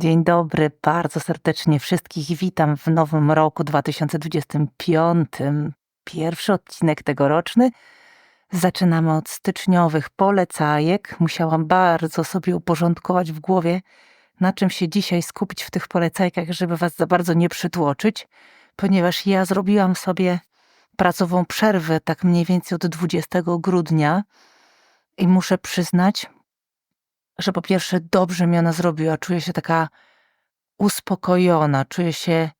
Dzień dobry, bardzo serdecznie wszystkich witam w nowym roku 2025. Pierwszy odcinek tegoroczny. Zaczynamy od styczniowych polecajek. Musiałam bardzo sobie uporządkować w głowie, na czym się dzisiaj skupić w tych polecajkach, żeby was za bardzo nie przytłoczyć, ponieważ ja zrobiłam sobie pracową przerwę tak mniej więcej od 20 grudnia i muszę przyznać, że po pierwsze dobrze mi ona zrobiła. Czuję się taka uspokojona, czuję się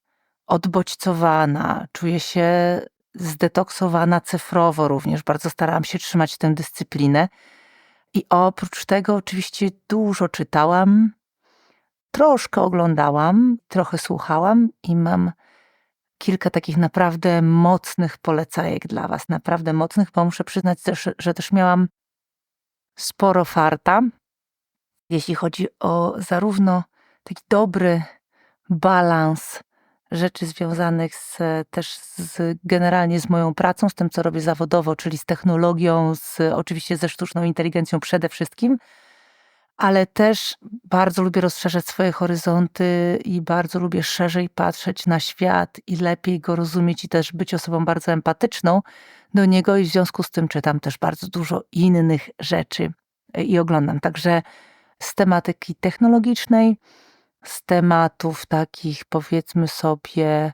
odbodźcowana, czuję się zdetoksowana cyfrowo również. Bardzo starałam się trzymać tę dyscyplinę. I oprócz tego oczywiście dużo czytałam, troszkę oglądałam, trochę słuchałam i mam kilka takich naprawdę mocnych polecajek dla Was. Naprawdę mocnych, bo muszę przyznać też, że też miałam sporo farta, jeśli chodzi o zarówno taki dobry balans rzeczy związanych z, też z, generalnie z moją pracą, z tym, co robię zawodowo, czyli z technologią, z, oczywiście ze sztuczną inteligencją przede wszystkim, ale też bardzo lubię rozszerzać swoje horyzonty i bardzo lubię szerzej patrzeć na świat i lepiej go rozumieć i też być osobą bardzo empatyczną do niego i w związku z tym czytam też bardzo dużo innych rzeczy i oglądam. Także z tematyki technologicznej, z tematów takich powiedzmy sobie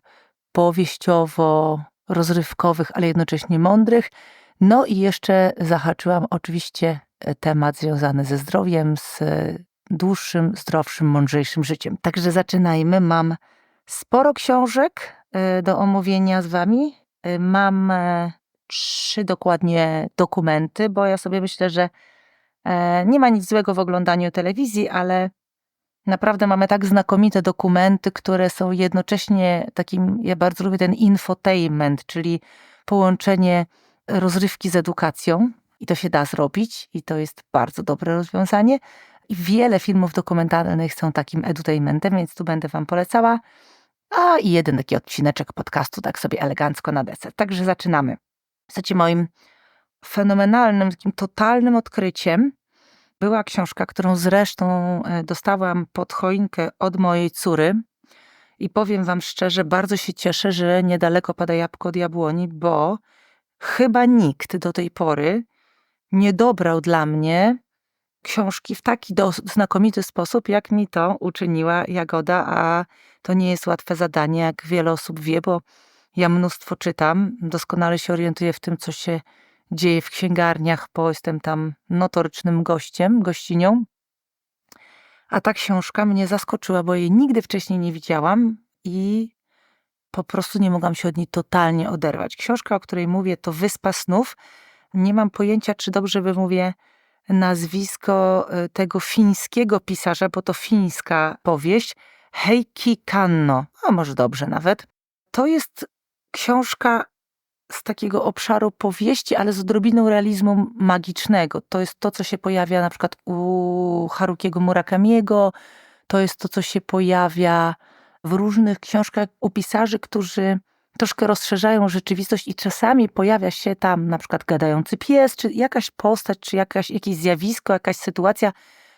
powieściowo-rozrywkowych, ale jednocześnie mądrych. No i jeszcze zahaczyłam oczywiście e, temat związany ze zdrowiem, z dłuższym, zdrowszym, mądrzejszym życiem. Także zaczynajmy. Mam sporo książek e, do omówienia z Wami. E, mam trzy dokładnie dokumenty, bo ja sobie myślę, że nie ma nic złego w oglądaniu telewizji, ale Naprawdę mamy tak znakomite dokumenty, które są jednocześnie takim, ja bardzo lubię ten infotainment, czyli połączenie rozrywki z edukacją. I to się da zrobić, i to jest bardzo dobre rozwiązanie. I wiele filmów dokumentalnych są takim edutainmentem, więc tu będę Wam polecała. A i jeden taki odcineczek podcastu, tak sobie elegancko na deser. Także zaczynamy. Słuchajcie, moim fenomenalnym, takim totalnym odkryciem była książka, którą zresztą e, dostałam pod choinkę od mojej córy. I powiem Wam szczerze, bardzo się cieszę, że niedaleko pada jabłko od jabłoni, bo chyba nikt do tej pory nie dobrał dla mnie książki w taki do, znakomity sposób, jak mi to uczyniła Jagoda, a to nie jest łatwe zadanie, jak wiele osób wie, bo ja mnóstwo czytam, doskonale się orientuję w tym, co się dzieje w księgarniach, bo jestem tam notorycznym gościem, gościnią. A ta książka mnie zaskoczyła, bo jej nigdy wcześniej nie widziałam i po prostu nie mogłam się od niej totalnie oderwać. Książka, o której mówię, to Wyspa Snów. Nie mam pojęcia, czy dobrze wymówię nazwisko e, tego fińskiego pisarza, bo to fińska powieść, Heikki Kanno. A może dobrze nawet. To jest książka z takiego obszaru powieści, ale z odrobiną realizmu magicznego. To jest to, co się pojawia na przykład u Harukiego Murakamiego, to jest to, co się pojawia w różnych książkach u pisarzy, którzy troszkę rozszerzają rzeczywistość i czasami pojawia się tam na przykład gadający pies, czy jakaś postać, czy jakaś, jakieś zjawisko, jakaś sytuacja,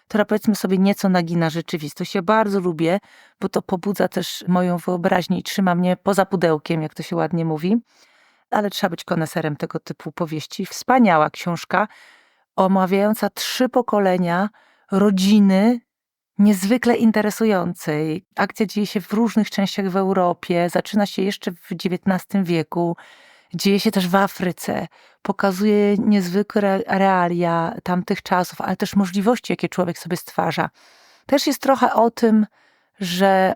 która powiedzmy sobie nieco nagina rzeczywistość. Ja bardzo lubię, bo to pobudza też moją wyobraźnię i trzyma mnie poza pudełkiem, jak to się ładnie mówi ale trzeba być koneserem tego typu powieści. Wspaniała książka, omawiająca trzy pokolenia rodziny niezwykle interesującej. Akcja dzieje się w różnych częściach w Europie, zaczyna się jeszcze w XIX wieku, dzieje się też w Afryce, pokazuje niezwykłe realia tamtych czasów, ale też możliwości, jakie człowiek sobie stwarza. Też jest trochę o tym, że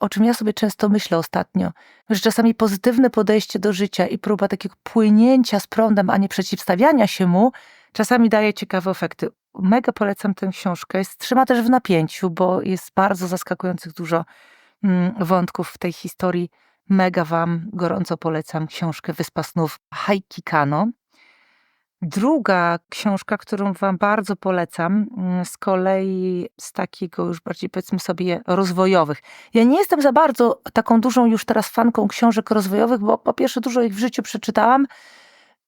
o czym ja sobie często myślę ostatnio, że czasami pozytywne podejście do życia i próba takiego płynięcia z prądem, a nie przeciwstawiania się mu, czasami daje ciekawe efekty. Mega polecam tę książkę. Jest, trzyma też w napięciu, bo jest bardzo zaskakujących dużo mm, wątków w tej historii. Mega Wam gorąco polecam książkę Wyspa Snów Haiki Kano. Druga książka, którą Wam bardzo polecam, mm, z kolei z takiego już bardziej powiedzmy sobie rozwojowych. Ja nie jestem za bardzo taką dużą już teraz fanką książek rozwojowych, bo po pierwsze dużo ich w życiu przeczytałam,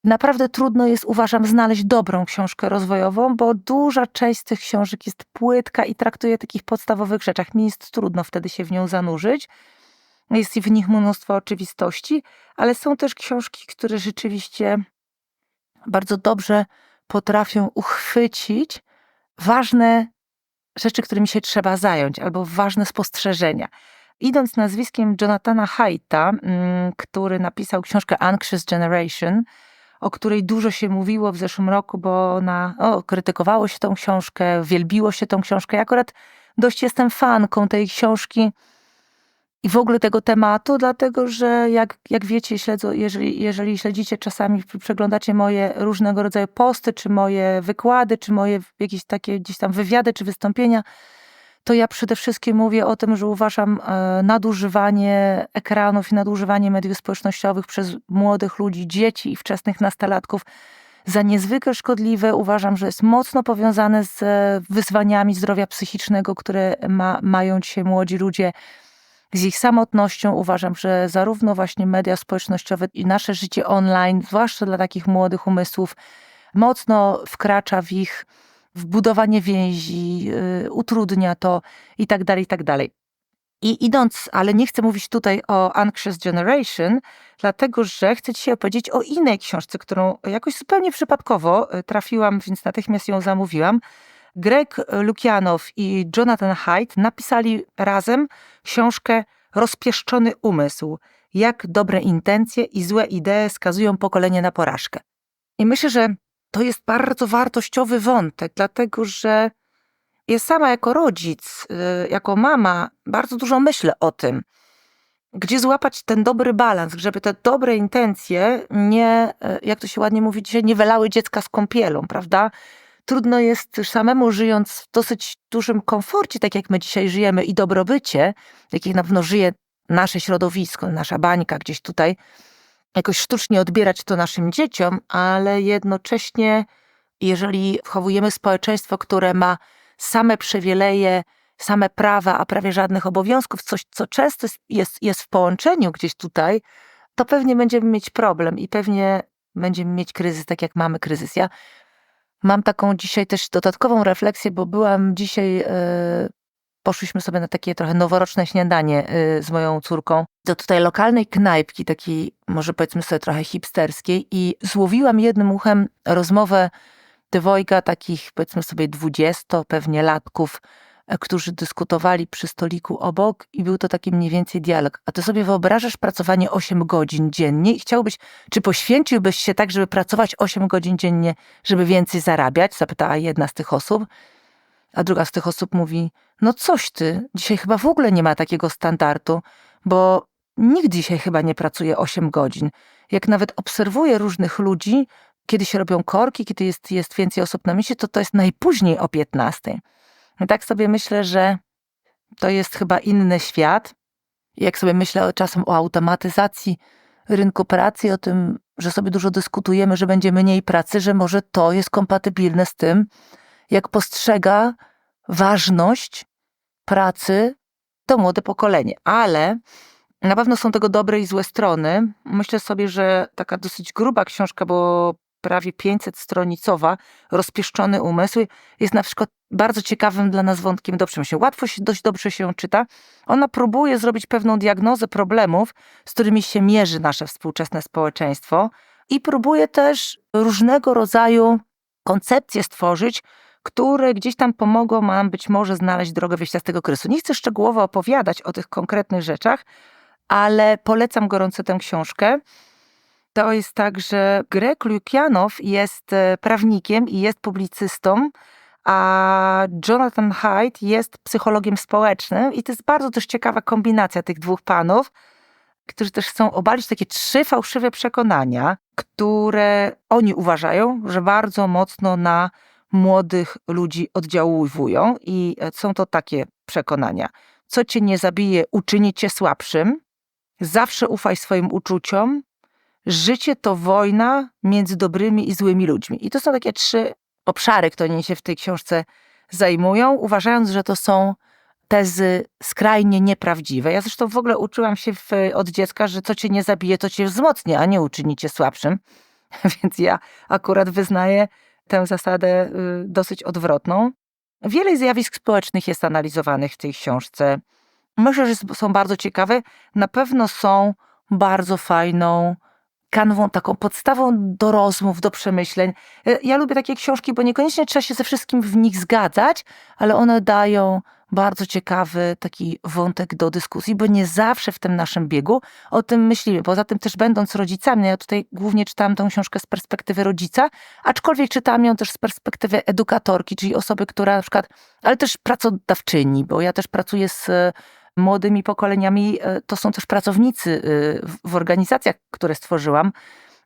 Naprawdę trudno jest, uważam, znaleźć dobrą książkę rozwojową, bo duża część z tych książek jest płytka i traktuje takich podstawowych rzeczach. Mi jest trudno wtedy się w nią zanurzyć. Jest w nich mnóstwo oczywistości, ale są też książki, które rzeczywiście bardzo dobrze potrafią uchwycić ważne rzeczy, którymi się trzeba zająć, albo ważne spostrzeżenia. Idąc nazwiskiem Jonathana Haidta, mm, który napisał książkę Anxious Generation, o której dużo się mówiło w zeszłym roku, bo ona, o, krytykowało się tą książkę, wielbiło się tą książkę. Ja akurat dość jestem fanką tej książki i w ogóle tego tematu, dlatego że jak, jak wiecie, śledzą, jeżeli, jeżeli śledzicie czasami, przeglądacie moje różnego rodzaju posty, czy moje wykłady, czy moje jakieś takie gdzieś tam wywiady, czy wystąpienia, to ja przede wszystkim mówię o tym, że uważam e, nadużywanie ekranów i nadużywanie mediów społecznościowych przez młodych ludzi, dzieci i wczesnych nastolatków za niezwykle szkodliwe. Uważam, że jest mocno powiązane z wyzwaniami zdrowia psychicznego, które ma, mają dzisiaj młodzi ludzie z ich samotnością. Uważam, że zarówno właśnie media społecznościowe i nasze życie online, zwłaszcza dla takich młodych umysłów, mocno wkracza w ich w budowanie więzi, y, utrudnia to i tak dalej, i tak dalej. I idąc, ale nie chcę mówić tutaj o Anxious Generation, dlatego że chcę dzisiaj opowiedzieć o innej książce, którą jakoś zupełnie przypadkowo y, trafiłam, więc natychmiast ją zamówiłam. Greg Lukianow i Jonathan Haidt napisali razem książkę Rozpieszczony umysł. Jak dobre intencje i złe idee skazują pokolenie na porażkę. I myślę, że to jest bardzo wartościowy wątek, dlatego że ja sama jako rodzic, y, jako mama, bardzo dużo myślę o tym, gdzie złapać ten dobry balans, żeby te dobre intencje nie, y, jak to się ładnie mówi dzisiaj, nie wylały dziecka z kąpielą, prawda? Trudno jest samemu żyjąc w dosyć dużym komforcie, tak jak my dzisiaj żyjemy i dobrobycie, jakich na pewno żyje nasze środowisko, nasza bańka gdzieś tutaj, jakoś sztucznie odbierać to naszym dzieciom, ale jednocześnie, jeżeli wchowujemy społeczeństwo, które ma same przywileje, same prawa, a prawie żadnych obowiązków, coś, co często jest, jest w połączeniu gdzieś tutaj, to pewnie będziemy mieć problem i pewnie będziemy mieć kryzys, tak jak mamy kryzys. Ja mam taką dzisiaj też dodatkową refleksję, bo byłam dzisiaj yy, poszliśmy sobie na takie trochę noworoczne śniadanie y, z moją córką do tutaj lokalnej knajpki, takiej może powiedzmy sobie trochę hipsterskiej i złowiłam jednym uchem rozmowę dwojga takich powiedzmy sobie dwudziesto pewnie latków, e, którzy dyskutowali przy stoliku obok i był to taki mniej więcej dialog. A ty sobie wyobrażasz pracowanie 8 godzin dziennie i chciałbyś, czy poświęciłbyś się tak, żeby pracować 8 godzin dziennie, żeby więcej zarabiać? Zapytała jedna z tych osób. A druga z tych osób mówi: No coś ty, dzisiaj chyba w ogóle nie ma takiego standardu, bo nikt dzisiaj chyba nie pracuje 8 godzin. Jak nawet obserwuję różnych ludzi, kiedy się robią korki, kiedy jest, jest więcej osób na mieście, to to jest najpóźniej o 15. I tak sobie myślę, że to jest chyba inny świat. Jak sobie myślę czasem o automatyzacji rynku pracy, o tym, że sobie dużo dyskutujemy, że będzie mniej pracy, że może to jest kompatybilne z tym, jak postrzega ważność pracy to młode pokolenie. Ale na pewno są tego dobre i złe strony. Myślę sobie, że taka dosyć gruba książka, bo prawie 500-stronicowa, rozpieszczony umysł, jest na przykład bardzo ciekawym dla nas wątkiem do przemyślenia. Łatwo się, dość dobrze się czyta. Ona próbuje zrobić pewną diagnozę problemów, z którymi się mierzy nasze współczesne społeczeństwo i próbuje też różnego rodzaju koncepcje stworzyć, które gdzieś tam pomogą nam być może znaleźć drogę wyjścia z tego kryzysu. Nie chcę szczegółowo opowiadać o tych konkretnych rzeczach, ale polecam gorąco tę książkę. To jest tak, że Greg Lukianow jest e, prawnikiem i jest publicystą, a Jonathan Haidt jest psychologiem społecznym i to jest bardzo też ciekawa kombinacja tych dwóch panów, którzy też chcą obalić takie trzy fałszywe przekonania, które oni uważają, że bardzo mocno na młodych ludzi oddziałują i e, są to takie przekonania. Co cię nie zabije, uczyni cię słabszym. Zawsze ufaj swoim uczuciom. Życie to wojna między dobrymi i złymi ludźmi. I to są takie trzy obszary, które się w tej książce zajmują, uważając, że to są tezy skrajnie nieprawdziwe. Ja zresztą w ogóle uczyłam się w, od dziecka, że co cię nie zabije, to cię wzmocni, a nie uczyni cię słabszym. Więc ja akurat wyznaję tę zasadę y, dosyć odwrotną. Wiele zjawisk społecznych jest analizowanych w tej książce. Myślę, że są bardzo ciekawe. Na pewno są bardzo fajną kanwą, taką podstawą do rozmów, do przemyśleń. E, ja lubię takie książki, bo niekoniecznie trzeba się ze wszystkim w nich zgadzać, ale one dają bardzo ciekawy taki wątek do dyskusji, bo nie zawsze w tym naszym biegu o tym myślimy. Poza tym też będąc rodzicami, ja tutaj głównie czytałam tę książkę z perspektywy rodzica, aczkolwiek czytałam ją też z perspektywy edukatorki, czyli osoby, która na przykład, ale też pracodawczyni, bo ja też pracuję z młodymi pokoleniami, e, to są też pracownicy e, w organizacjach, które stworzyłam.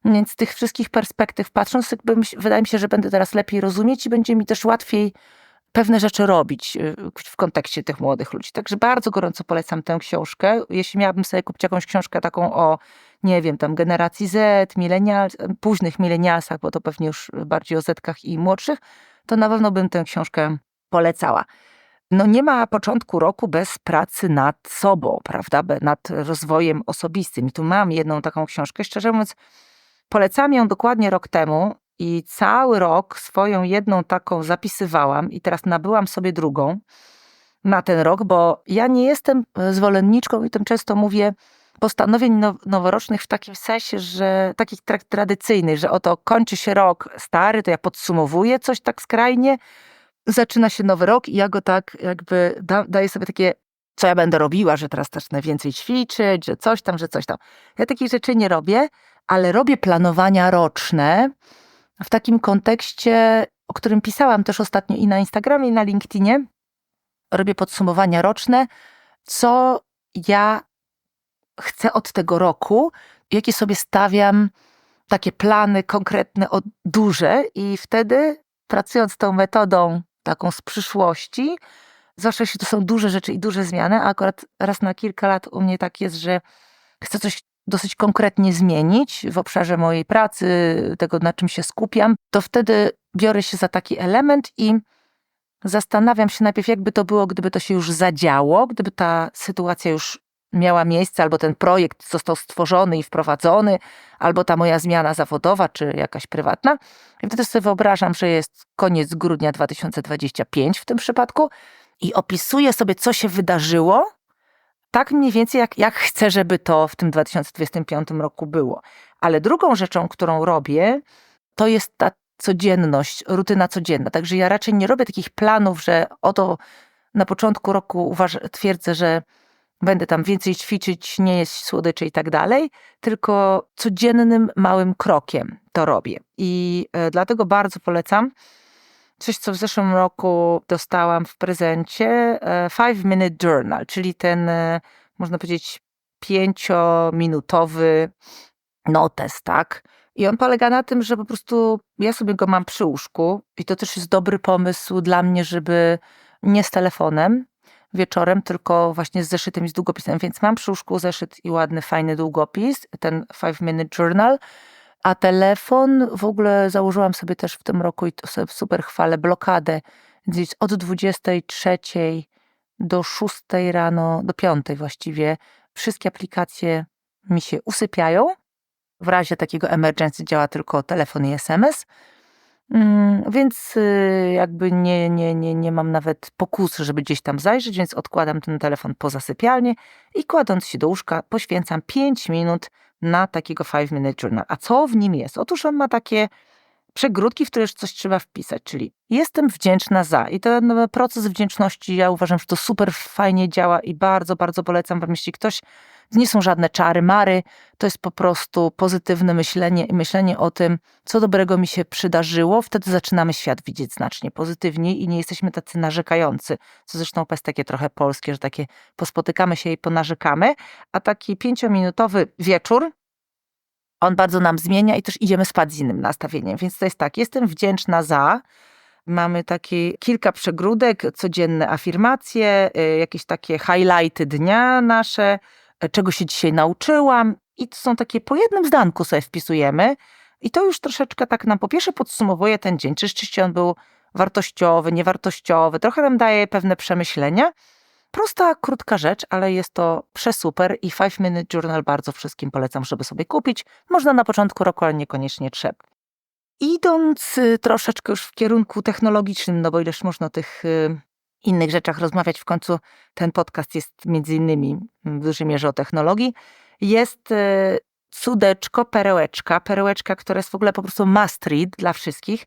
Więc z tych wszystkich perspektyw patrząc, wydaje mi się, że będę teraz lepiej rozumieć i będzie mi też łatwiej pewne rzeczy robić e, w kontekście tych młodych ludzi. Także bardzo gorąco polecam tę książkę. Jeśli miałabym sobie kupić jakąś książkę taką o, nie wiem, tam generacji Z, milenial, późnych milenialsach, bo to pewnie już bardziej o Zetkach i młodszych, to na pewno bym tę książkę polecała no nie ma początku roku bez pracy nad sobą, prawda, nad rozwojem osobistym. I tu mam jedną taką książkę, szczerze mówiąc, polecam ją dokładnie rok temu i cały rok swoją jedną taką zapisywałam i teraz nabyłam sobie drugą na ten rok, bo ja nie jestem zwolenniczką i tym często mówię postanowień noworocznych w takim sensie, że takich tradycyjnych, że oto kończy się rok stary, to ja podsumowuję coś tak skrajnie, zaczyna się nowy rok i ja go tak jakby da, daję sobie takie, co ja będę robiła, że teraz zacznę więcej ćwiczyć, że coś tam, że coś tam. Ja takich rzeczy nie robię, ale robię planowania roczne w takim kontekście, o którym pisałam też ostatnio i na Instagramie, i na LinkedInie. Robię podsumowania roczne, co ja chcę od tego roku, jakie sobie stawiam takie plany konkretne, duże, i wtedy pracując tą metodą taką z przyszłości. Zwłaszcza jeśli to są duże rzeczy i duże zmiany, a akurat raz na kilka lat u mnie tak jest, że chcę coś dosyć konkretnie zmienić w obszarze mojej pracy, tego na czym się skupiam, to wtedy biorę się za taki element i zastanawiam się najpierw, jakby to było, gdyby to się już zadziało, gdyby ta sytuacja już miała miejsce, albo ten projekt został stworzony i wprowadzony, albo ta moja zmiana zawodowa, czy jakaś prywatna. I wtedy sobie wyobrażam, że jest koniec grudnia 2025 w tym przypadku i opisuję sobie, co się wydarzyło, tak mniej więcej jak, jak chcę, żeby to w tym 2025 roku było. Ale drugą rzeczą, którą robię, to jest ta codzienność, rutyna codzienna. Także ja raczej nie robię takich planów, że oto na początku roku uważam, twierdzę, że będę tam więcej ćwiczyć, nie jeść słodyczy i tak dalej, tylko codziennym małym krokiem to robię. I e, dlatego bardzo polecam coś, co w zeszłym roku dostałam w prezencie, e, Five Minute Journal, czyli ten, e, można powiedzieć, pięciominutowy notes, tak? I on polega na tym, że po prostu ja sobie go mam przy łóżku i to też jest dobry pomysł dla mnie, żeby nie z telefonem, wieczorem, tylko właśnie z zeszytem i z długopisem. Więc mam przy łóżku zeszyt i ładny, fajny długopis, ten Five Minute Journal. A telefon w ogóle założyłam sobie też w tym roku i to sobie super chwalę, blokadę. Gdzieś od 23 do 6 rano, do 5 właściwie, wszystkie aplikacje mi się usypiają. W razie takiego emergency działa tylko telefon i SMS. Mm, więc y, jakby nie, nie, nie, nie mam nawet pokusy, żeby gdzieś tam zajrzeć, więc odkładam ten telefon poza sypialnię i kładąc się do łóżka poświęcam 5 minut na takiego 5 minute journal. A co w nim jest? Otóż on ma takie przegródki, w które coś trzeba wpisać, czyli jestem wdzięczna za. I ten proces wdzięczności, ja uważam, że to super fajnie działa i bardzo, bardzo polecam wam, jeśli ktoś nie są żadne czary, mary, to jest po prostu pozytywne myślenie i myślenie o tym, co dobrego mi się przydarzyło. Wtedy zaczynamy świat widzieć znacznie pozytywniej i nie jesteśmy tacy narzekający, co zresztą jest takie trochę polskie, że takie pospotykamy się i ponarzekamy, a taki pięciominutowy wieczór, on bardzo nam zmienia i też idziemy spać z innym nastawieniem. Więc to jest tak, jestem wdzięczna za, Mamy takie kilka przegródek, codzienne afirmacje, y, jakieś takie highlighty dnia nasze, czego się dzisiaj nauczyłam. I to są takie po jednym zdanku sobie wpisujemy. I to już troszeczkę tak nam po pierwsze podsumowuje ten dzień, czy rzeczywiście on był wartościowy, niewartościowy, trochę nam daje pewne przemyślenia. Prosta, krótka rzecz, ale jest to przesuper i 5 Minute Journal bardzo wszystkim polecam, żeby sobie kupić. Można na początku roku, ale niekoniecznie trzeba. Idąc y, troszeczkę już w kierunku technologicznym, no bo ileż można tych y, innych rzeczach rozmawiać, w końcu ten podcast jest między innymi w dużej mierze o technologii, jest y, cudeczko, perełeczka, perełeczka, która jest w ogóle po prostu must read dla wszystkich.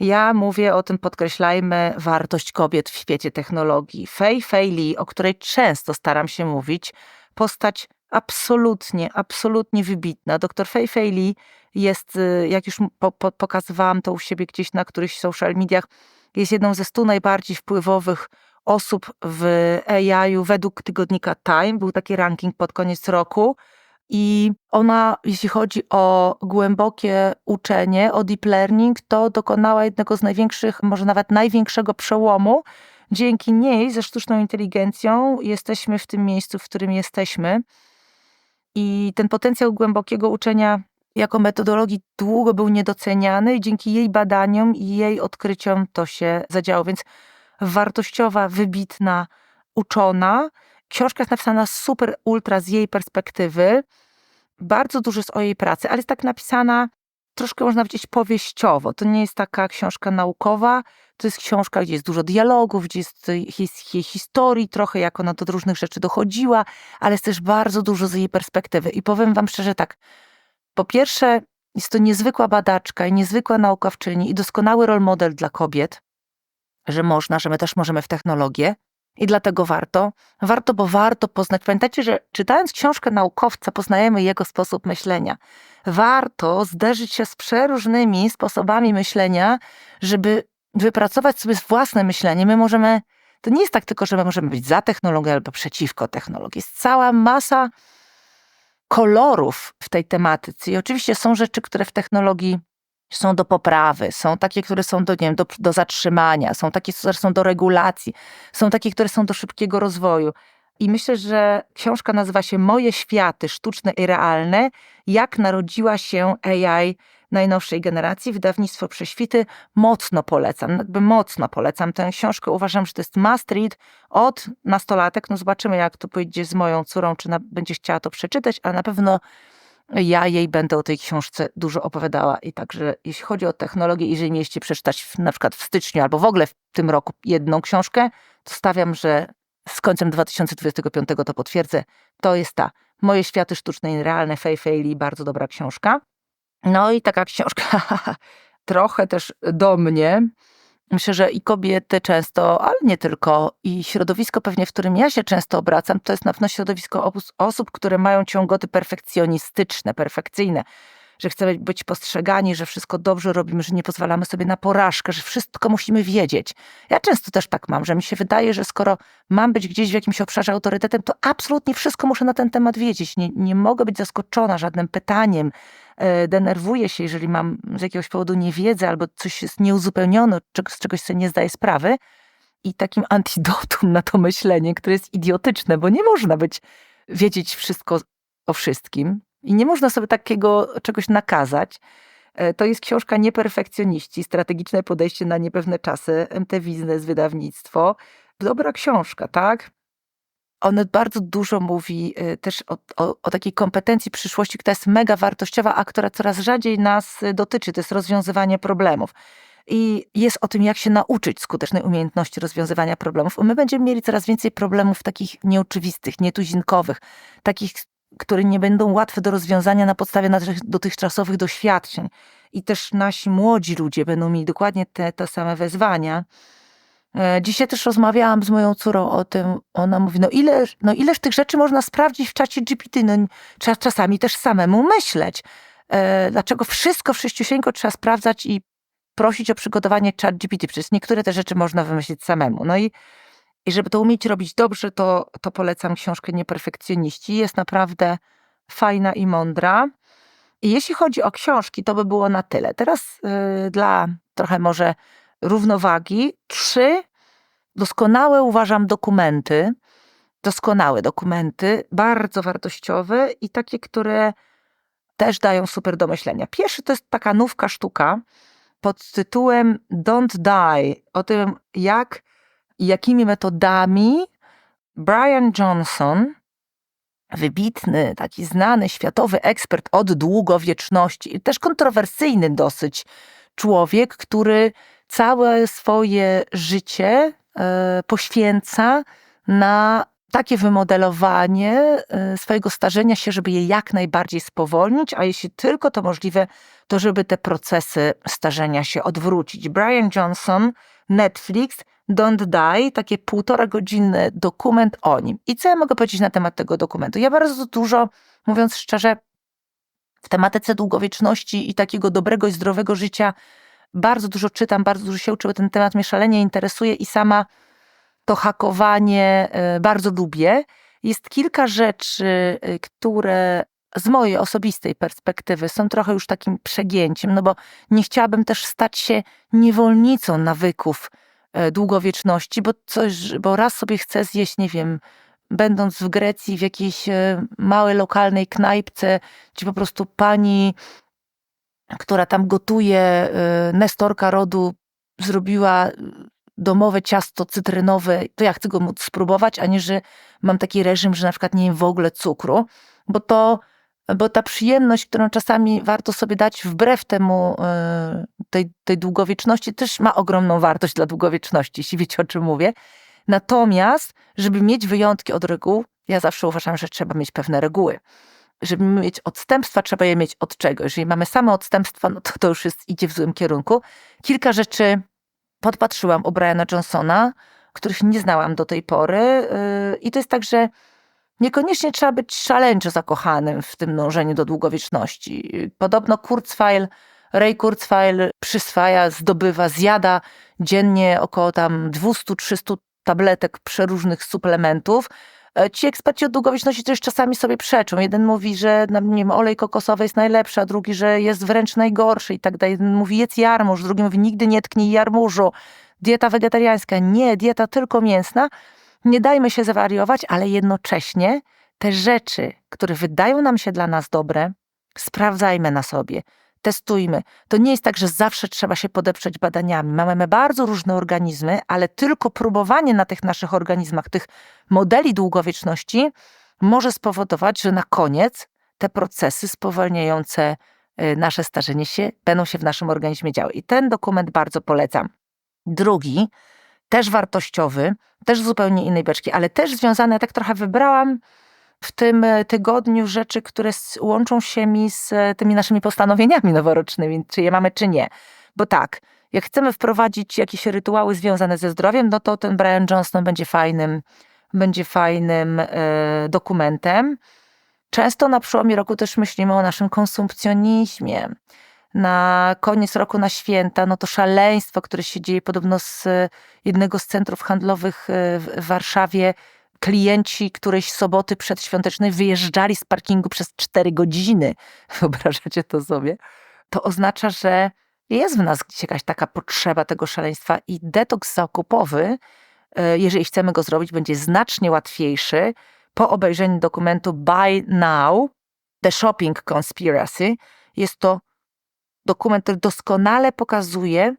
Ja mówię o tym, podkreślajmy wartość kobiet w świecie technologii. Fei Fei Li, o której często staram się mówić, postać absolutnie, absolutnie wybitna. Doktor Fei Fei Li jest, y, jak już po, po, pokazywałam to u siebie gdzieś na którychś social mediach, jest jedną ze stu najbardziej wpływowych osób w AI-u według tygodnika Time. Był taki ranking pod koniec roku. I ona, jeśli chodzi o głębokie uczenie, o deep learning, to dokonała jednego z największych, może nawet największego przełomu. Dzięki niej, ze sztuczną inteligencją, jesteśmy w tym miejscu, w którym jesteśmy. I ten potencjał głębokiego uczenia jako metodologii długo był niedoceniany i dzięki jej badaniom i jej odkryciom to się zadziało. Więc wartościowa, wybitna, uczona. Książka jest napisana super ultra z jej perspektywy. Bardzo dużo jest o jej pracy, ale jest tak napisana troszkę można powiedzieć powieściowo. To nie jest taka książka naukowa, to jest książka, gdzie jest dużo dialogów, gdzie jest, jej historii, trochę jak ona do różnych rzeczy dochodziła, ale jest też bardzo dużo z jej perspektywy. I powiem wam szczerze tak, po pierwsze, jest to niezwykła badaczka i niezwykła naukowczyni i doskonały rol model dla kobiet, że można, że my też możemy w technologię. I dlatego warto. Warto, bo warto poznać. Pamiętajcie, że czytając książkę naukowca, poznajemy jego sposób myślenia. Warto zderzyć się z przeróżnymi sposobami myślenia, żeby wypracować sobie własne myślenie. My możemy, to nie jest tak tylko, że my możemy być za technologią albo przeciwko technologii. Jest cała masa kolorów w tej tematyce. I oczywiście są rzeczy, które w technologii są do poprawy, są takie, które są do, nie wiem, do, do zatrzymania, są takie, które są do regulacji, są takie, które są do szybkiego rozwoju. I myślę, że książka nazywa się Moje światy sztuczne i realne. Jak narodziła się AI najnowszej generacji, wydawnictwo Prześwity. Mocno polecam, jakby mocno polecam tę książkę. Uważam, że to jest must read od nastolatek. No zobaczymy, jak to pójdzie z moją córą, czy będzie chciała to przeczytać, ale na pewno ja jej będę o tej książce dużo opowiadała. I także jeśli chodzi o technologię, jeżeli mieliście przeczytać na przykład w styczniu albo w ogóle w tym roku jedną książkę, to stawiam, że z końcem 2025 to potwierdzę. To jest ta Moje światy sztuczne i realne, Fei Fei bardzo dobra książka. No i taka książka trochę też do mnie. Myślę, że i kobiety często, ale nie tylko, i środowisko pewnie, w którym ja się często obracam, to jest na pewno środowisko osób, które mają ciągoty perfekcjonistyczne, perfekcyjne że chcemy być postrzegani, że wszystko dobrze robimy, że nie pozwalamy sobie na porażkę, że wszystko musimy wiedzieć. Ja często też tak mam, że mi się wydaje, że skoro mam być gdzieś w jakimś obszarze autorytetem, to absolutnie wszystko muszę na ten temat wiedzieć. Nie, nie mogę być zaskoczona żadnym pytaniem. E, denerwuję się, jeżeli mam z jakiegoś powodu niewiedzę albo coś jest nieuzupełnione, z czegoś sobie nie zdaję sprawy. I takim antidotum na to myślenie, które jest idiotyczne, bo nie można być wiedzieć wszystko o wszystkim, i nie można sobie takiego czegoś nakazać. E, to jest książka Nieperfekcjoniści, strategiczne podejście na niepewne czasy, MT Biznes, wydawnictwo. Dobra książka, tak? Ona bardzo dużo mówi e, też o, o, o, takiej kompetencji przyszłości, która jest mega wartościowa, a która coraz rzadziej nas dotyczy. To jest rozwiązywanie problemów. I jest o tym, jak się nauczyć skutecznej umiejętności rozwiązywania problemów. My będziemy mieli coraz więcej problemów takich nieoczywistych, nietuzinkowych, takich, które nie będą łatwe do rozwiązania na podstawie dotychczasowych doświadczeń. I też nasi młodzi ludzie będą mieli dokładnie te, te same wezwania. E, dzisiaj też rozmawiałam z moją córą o tym. Ona mówi, no, ile, no ileż tych rzeczy można sprawdzić w czacie GPT? No, trzeba czasami też samemu myśleć. E, dlaczego wszystko wszyściusieńko trzeba sprawdzać i prosić o przygotowanie chat GPT? Przecież niektóre te rzeczy można wymyślić samemu. No i i żeby to umieć robić dobrze, to, to polecam książkę Nieperfekcjoniści. Jest naprawdę fajna i mądra. I jeśli chodzi o książki, to by było na tyle. Teraz yy, dla trochę może równowagi, trzy doskonałe uważam dokumenty, doskonałe dokumenty, bardzo wartościowe i takie, które też dają super do myślenia. Pierwszy to jest taka nówka sztuka pod tytułem Don't Die, o tym jak jakimi metodami Brian Johnson, wybitny, taki znany światowy ekspert od długowieczności, też kontrowersyjny dosyć człowiek, który całe swoje życie e, poświęca na takie wymodelowanie e, swojego starzenia się, żeby je jak najbardziej spowolnić, a jeśli tylko to możliwe, to żeby te procesy starzenia się odwrócić. Brian Johnson, Netflix, Don't Die, takie półtora godzinny dokument o nim. I co ja mogę powiedzieć na temat tego dokumentu? Ja bardzo dużo, mówiąc szczerze, w tematyce długowieczności i takiego dobrego i zdrowego życia bardzo dużo czytam, bardzo dużo się uczę, ten temat mnie szalenie interesuje i sama to hakowanie e, bardzo lubię. Jest kilka rzeczy, e, które z mojej osobistej perspektywy są trochę już takim przegięciem, no bo nie chciałabym też stać się niewolnicą nawyków długowieczności, bo coś, bo raz sobie chcę zjeść, nie wiem, będąc w Grecji w jakiejś małej lokalnej knajpce, gdzie po prostu pani, która tam gotuje, nestorka rodu, zrobiła domowe ciasto cytrynowe, to ja chcę go móc spróbować, a nie, że mam taki reżim, że na przykład nie jem w ogóle cukru, bo to, bo ta przyjemność, którą czasami warto sobie dać wbrew temu, e, tej, tej długowieczności, też ma ogromną wartość dla długowieczności, jeśli wiecie o czym mówię. Natomiast, żeby mieć wyjątki od reguł, ja zawsze uważam, że trzeba mieć pewne reguły. Żeby mieć odstępstwa, trzeba je mieć od czego. Jeżeli mamy same odstępstwa, no to to już jest, idzie w złym kierunku. Kilka rzeczy podpatrzyłam u Briana Johnsona, których nie znałam do tej pory. Y, I to jest tak, że niekoniecznie trzeba być szaleńczo zakochanym w tym dążeniu do długowieczności. Podobno Kurzweil, Ray Kurzweil przyswaja, zdobywa, zjada dziennie około tam 200-300 tabletek przeróżnych suplementów. E, ci eksperci od długowieczności też czasami sobie przeczą. Jeden mówi, że nie wiem, olej kokosowy jest najlepszy, a drugi, że jest wręcz najgorszy i tak dalej. Jeden mówi jedz jarmuż, drugi mówi nigdy nie tknij jarmużu. Dieta wegetariańska, nie, dieta tylko mięsna. Nie dajmy się zawariować, ale jednocześnie te rzeczy, które wydają nam się dla nas dobre, sprawdzajmy na sobie testujmy. To nie jest tak, że zawsze trzeba się podeprzeć badaniami. Mamy bardzo różne organizmy, ale tylko próbowanie na tych naszych organizmach, tych modeli długowieczności, może spowodować, że na koniec te procesy spowalniające y, nasze starzenie się będą się w naszym organizmie działy. I ten dokument bardzo polecam. Drugi, też wartościowy, też zupełnie innej beczki, ale też związany, tak trochę wybrałam w tym e, tygodniu rzeczy, które łączą się mi z e, tymi naszymi postanowieniami noworocznymi, czy je mamy, czy nie. Bo tak, jak chcemy wprowadzić jakieś rytuały związane ze zdrowiem, no to ten Brian Johnston będzie fajnym, będzie fajnym e, dokumentem. Często na przełomie roku też myślimy o naszym konsumpcjonizmie. Na koniec roku, na święta, no to szaleństwo, które się dzieje podobno z jednego z centrów handlowych w Warszawie, klienci którejś soboty przedświątecznej wyjeżdżali z parkingu przez 4 godziny. Wyobrażacie to sobie? To oznacza, że jest w nas gdzieś jakaś taka potrzeba tego szaleństwa i detoks zakupowy, e, jeżeli chcemy go zrobić, będzie znacznie łatwiejszy po obejrzeniu dokumentu Buy Now, The Shopping Conspiracy. Jest to dokument, który doskonale pokazuje,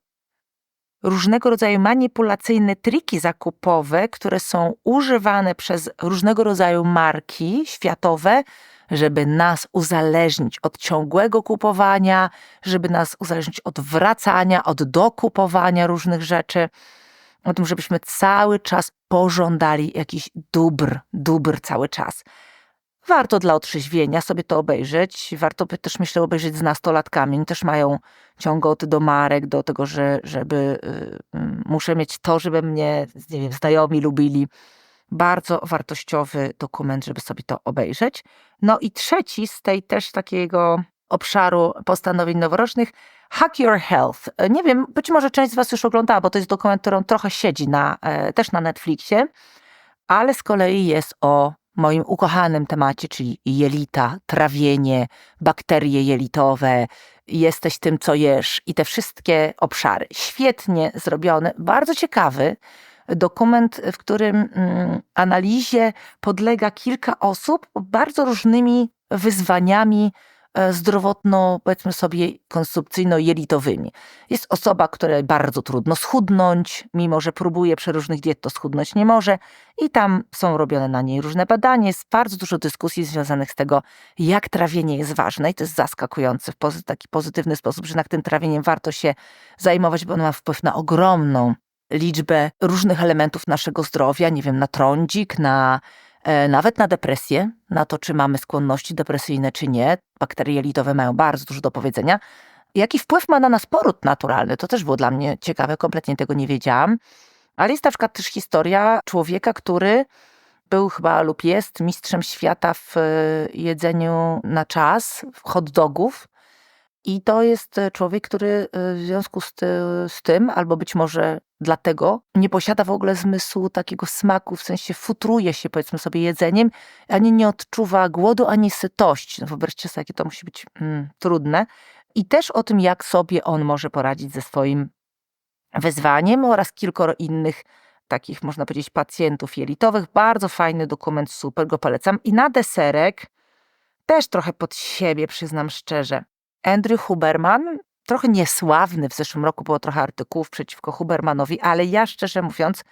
różnego rodzaju manipulacyjne triki zakupowe, które są używane przez różnego rodzaju marki światowe, żeby nas uzależnić od ciągłego kupowania, żeby nas uzależnić od wracania, od dokupowania różnych rzeczy, o tym, żebyśmy cały czas pożądali jakichś dóbr, dóbr cały czas. Warto dla otrzeźwienia sobie to obejrzeć. Warto też, myślę, obejrzeć z nastolatkami. Oni też mają ciągoty do marek, do tego, że, żeby y, y, muszę mieć to, żeby mnie, nie wiem, znajomi lubili. Bardzo wartościowy dokument, żeby sobie to obejrzeć. No i trzeci z tej też takiego obszaru postanowień noworocznych, Hack Your Health. Nie wiem, być może część z Was już oglądała, bo to jest dokument, który trochę siedzi na, e, też na Netflixie, ale z kolei jest o moim ukochanym temacie, czyli jelita, trawienie, bakterie jelitowe, jesteś tym, co jesz i te wszystkie obszary. Świetnie zrobiony, bardzo ciekawy dokument, w którym mm, analizie podlega kilka osób bardzo różnymi wyzwaniami zdrowotno, powiedzmy sobie, konsumpcyjno-jelitowymi. Jest osoba, której bardzo trudno schudnąć, mimo że próbuje przeróżnych diet, to schudnąć nie może i tam są robione na niej różne badania. Jest bardzo dużo dyskusji związanych z tego, jak trawienie jest ważne i to jest zaskakujące w taki pozytywny sposób, że nad tym trawieniem warto się zajmować, bo ono ma wpływ na ogromną liczbę różnych elementów naszego zdrowia, nie wiem, na trądzik, na E, nawet na depresję, na to, czy mamy skłonności depresyjne, czy nie. Bakterie jelitowe mają bardzo dużo do powiedzenia. Jaki wpływ ma na nas poród naturalny? To też było dla mnie ciekawe, kompletnie tego nie wiedziałam. Ale jest na przykład też historia człowieka, który był chyba lub jest mistrzem świata w e, jedzeniu na czas hot dogów. I to jest e, człowiek, który w związku z, ty, z tym, albo być może dlatego nie posiada w ogóle zmysłu takiego smaku, w sensie futruje się powiedzmy sobie jedzeniem, ani nie odczuwa głodu, ani sytości. No wyobraźcie sobie, jakie to musi być mm, trudne. I też o tym, jak sobie on może poradzić ze swoim wyzwaniem oraz kilkoro innych takich, można powiedzieć, pacjentów jelitowych. Bardzo fajny dokument, super, go polecam. I na deserek, też trochę pod siebie, przyznam szczerze. Andrew Huberman trochę niesławny. W zeszłym roku było trochę artykułów przeciwko Hubermanowi, ale ja szczerze mówiąc,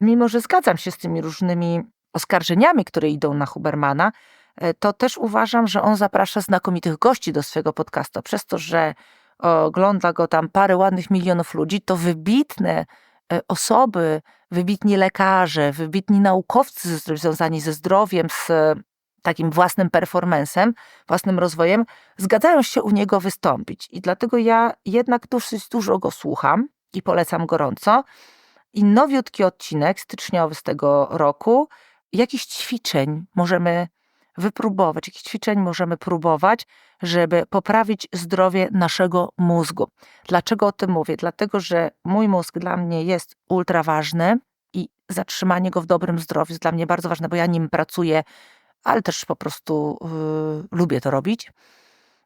mimo że zgadzam się z tymi różnymi oskarżeniami, które idą na Hubermana, e, to też uważam, że on zaprasza znakomitych gości do swojego podcastu. Przez to, że ogląda go tam parę ładnych milionów ludzi, to wybitne e, osoby, wybitni lekarze, wybitni naukowcy związani ze zdrowiem, z takim własnym performancem, własnym rozwojem, zgadzają się u niego wystąpić. I dlatego ja jednak dosyć dużo go słucham i polecam gorąco. I nowiutki odcinek, styczniowy z tego roku, jakichś ćwiczeń możemy wypróbować, jakichś ćwiczeń możemy próbować, żeby poprawić zdrowie naszego mózgu. Dlaczego o tym mówię? Dlatego, że mój mózg dla mnie jest ultra ważny i zatrzymanie go w dobrym zdrowiu jest dla mnie bardzo ważne, bo ja nim pracuję ale też po prostu y, lubię to robić.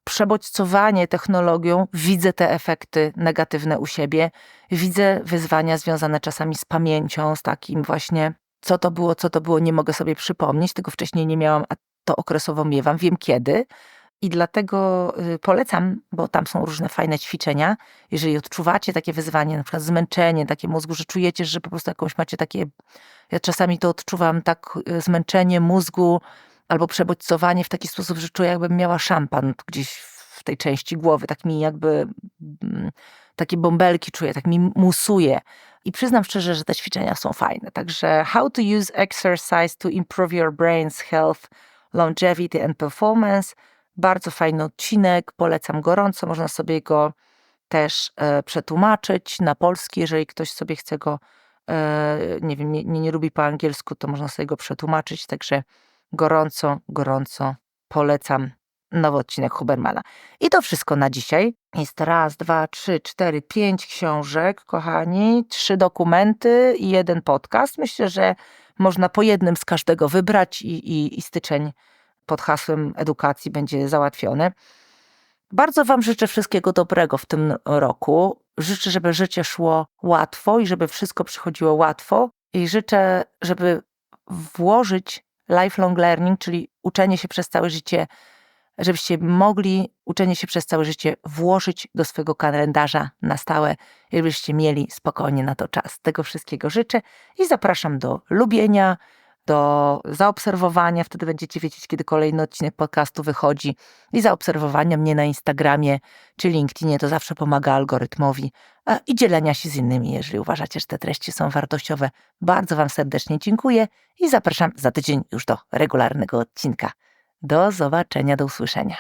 Przebodźcowanie technologią, widzę te efekty negatywne u siebie, widzę wyzwania związane czasami z pamięcią, z takim właśnie, co to było, co to było, nie mogę sobie przypomnieć, tego wcześniej nie miałam, a to okresowo miewam, wiem kiedy. I dlatego y, polecam, bo tam są różne fajne ćwiczenia. Jeżeli odczuwacie takie wyzwanie, na przykład zmęczenie takie mózgu, że czujecie, że po prostu jakąś macie takie. Ja czasami to odczuwam tak, y, zmęczenie mózgu, albo przebodźcowanie w taki sposób, że czuję jakbym miała szampan gdzieś w tej części głowy, tak mi jakby mm, takie bąbelki czuję, tak mi musuje. I przyznam szczerze, że te ćwiczenia są fajne. Także How to use exercise to improve your brain's health, longevity and performance. Bardzo fajny odcinek, polecam gorąco. Można sobie go też e, przetłumaczyć na polski, jeżeli ktoś sobie chce go, e, nie wiem, nie, nie, nie lubi po angielsku, to można sobie go przetłumaczyć. Także gorąco, gorąco polecam nowy odcinek Hubermana. I to wszystko na dzisiaj. Jest raz, dwa, trzy, cztery, pięć książek, kochani, trzy dokumenty i jeden podcast. Myślę, że można po jednym z każdego wybrać i, i, i styczeń pod hasłem edukacji będzie załatwiony. Bardzo Wam życzę wszystkiego dobrego w tym roku. Życzę, żeby życie szło łatwo i żeby wszystko przychodziło łatwo. I życzę, żeby włożyć lifelong learning, czyli uczenie się przez całe życie, żebyście mogli uczenie się przez całe życie włożyć do swojego kalendarza na stałe żebyście mieli spokojnie na to czas. Tego wszystkiego życzę i zapraszam do lubienia, do zaobserwowania, wtedy będziecie wiedzieć, kiedy kolejny odcinek podcastu wychodzi i zaobserwowania mnie na Instagramie czy LinkedInie, to zawsze pomaga algorytmowi i dzielenia się z innymi, jeżeli uważacie, że te treści są wartościowe. Bardzo Wam serdecznie dziękuję i zapraszam za tydzień już do regularnego odcinka. Do zobaczenia, do usłyszenia.